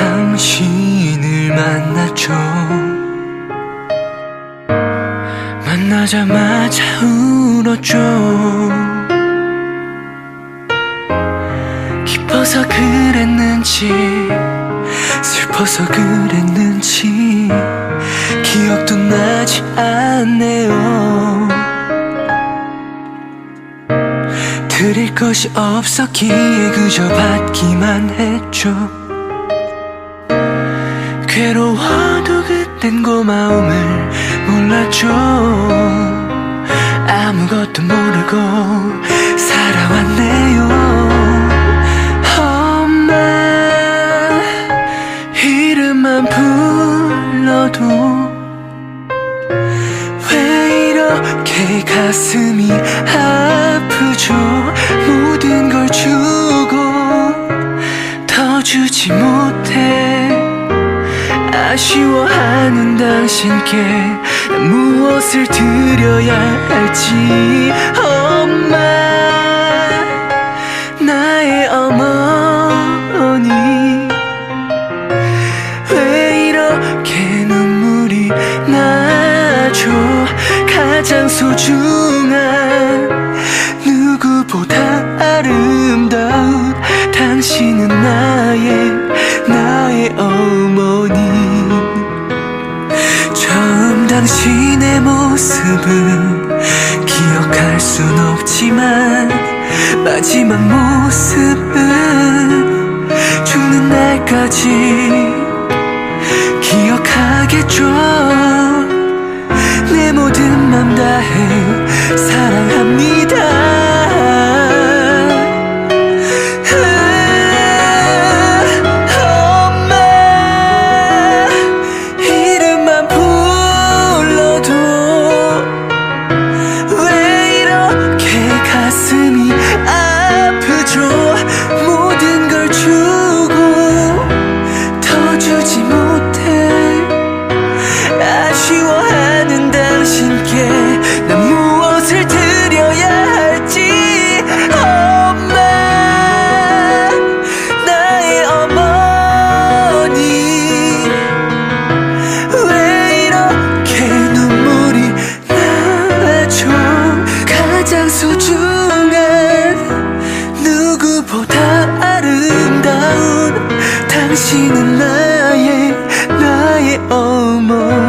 당신을 만났죠. 만나자마자 울었죠. 기뻐서 그랬는지 슬퍼서 그랬는지 기억도 나지 않네요. 드릴 것이 없었기에 그저 받기만 했죠 괴로워도 그땐 고마움을 몰랐죠 아무것도 모르고 살아왔네요. 엄마 이름만 불러도 왜 이렇게 가슴이 아프죠? 모든 걸 주고 더 주지 못해 아쉬워하는 당신께 난 무엇을 드려야 할지. 엄마 나의 어머니 왜 이렇게 눈물이 나죠? 가장 소중한 누구보다 아름다운 당신은 나의 모습은 기억할 순 없지만 마지막 모습은 죽는 날까지 기억하겠죠. 내 모든 맘 다해 소중한 누구보다 아름다운 당신은 나의 나의 어머니